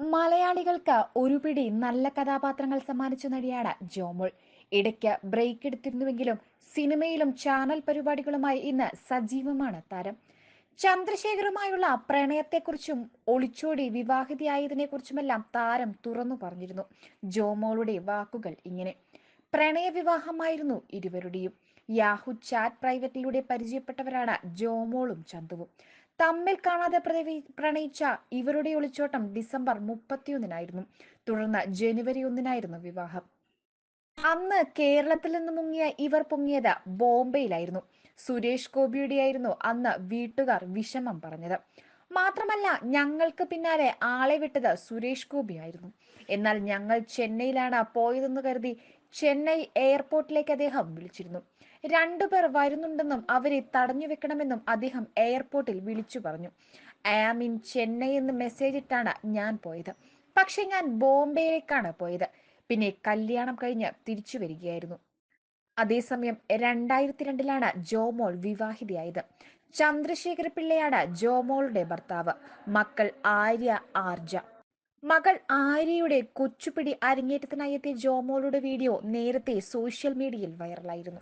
മലയാളികൾക്ക് ഒരുപിടി നല്ല കഥാപാത്രങ്ങൾ സമ്മാനിച്ച നടിയാണ് ജോമോൾ. ഇടയ്ക്ക് ബ്രേക്ക് എടുത്തിരുന്നുവെങ്കിലും സിനിമയിലും ചാനൽ പരിപാടികളുമായി ഇന്ന് സജീവമാണ് താരം. ചന്ദ്രശേഖറുമായുള്ള പ്രണയത്തെക്കുറിച്ചും ഒളിച്ചോടി വിവാഹിതയായതിനെക്കുറിച്ചുമെല്ലാം താരം തുറന്നു പറഞ്ഞിരുന്നു. ജോമോളുടെ വാക്കുകൾ ഇങ്ങനെ. പ്രണയവിവാഹമായിരുന്നു ഇരുവരുടെയും. യാഹു ചാറ്റ് പ്രൈവറ്റിലൂടെ പരിചയപ്പെട്ടവരാണ് ജോമോളും ചന്തുവും തമ്മിൽ കാണാതെ പ്രണയിച്ച ഇവരുടെ ഒളിച്ചോട്ടം ഡിസംബർ മുപ്പത്തിയൊന്നിനായിരുന്നു. തുടർന്ന് ജനുവരി ഒന്നിനായിരുന്നു വിവാഹം. അന്ന് കേരളത്തിൽ നിന്ന് മുങ്ങിയ ഇവർ പൊങ്ങിയത് ബോംബെയിലായിരുന്നു. സുരേഷ് ഗോപിയുടെയായിരുന്നു അന്ന് വീട്ടുകാർ വിഷമം പറഞ്ഞത്. മാത്രമല്ല ഞങ്ങൾക്ക് പിന്നാലെ ആളെ വിട്ടത് സുരേഷ് ഗോപിയായിരുന്നു എന്നാൽ ഞങ്ങൾ ചെന്നൈയിലാണ് പോയതെന്ന് കരുതി ചെന്നൈ എയർപോർട്ടിലേക്ക് അദ്ദേഹം വിളിച്ചിരുന്നു. രണ്ടുപേർ വരുന്നുണ്ടെന്നും അവരെ തടഞ്ഞു വെക്കണമെന്നും അദ്ദേഹം എയർപോർട്ടിൽ വിളിച്ചു പറഞ്ഞു. ഐ ആം ഇൻ ചെന്നൈ എന്ന് മെസ്സേജ് ഇട്ടാണ് ഞാൻ പോയത്. പക്ഷെ ഞാൻ ബോംബെയിലേക്കാണ് പോയത്. പിന്നെ കല്യാണം കഴിഞ്ഞ് തിരിച്ചു വരികയായിരുന്നു. അതേസമയം രണ്ടായിരത്തി രണ്ടിലാണ് ജോമോൾ വിവാഹിതയായത്. ചന്ദ്രശേഖര പിള്ളയാണ് ജോമോളുടെ ഭർത്താവ്. മക്കൾ ആര്യ ആർജ. മകൾ ആര്യയുടെ കൊച്ചുപിടി അരങ്ങേറ്റത്തിനായി എത്തിയ ജോമോളുടെ വീഡിയോ നേരത്തെ സോഷ്യൽ മീഡിയയിൽ വൈറലായിരുന്നു.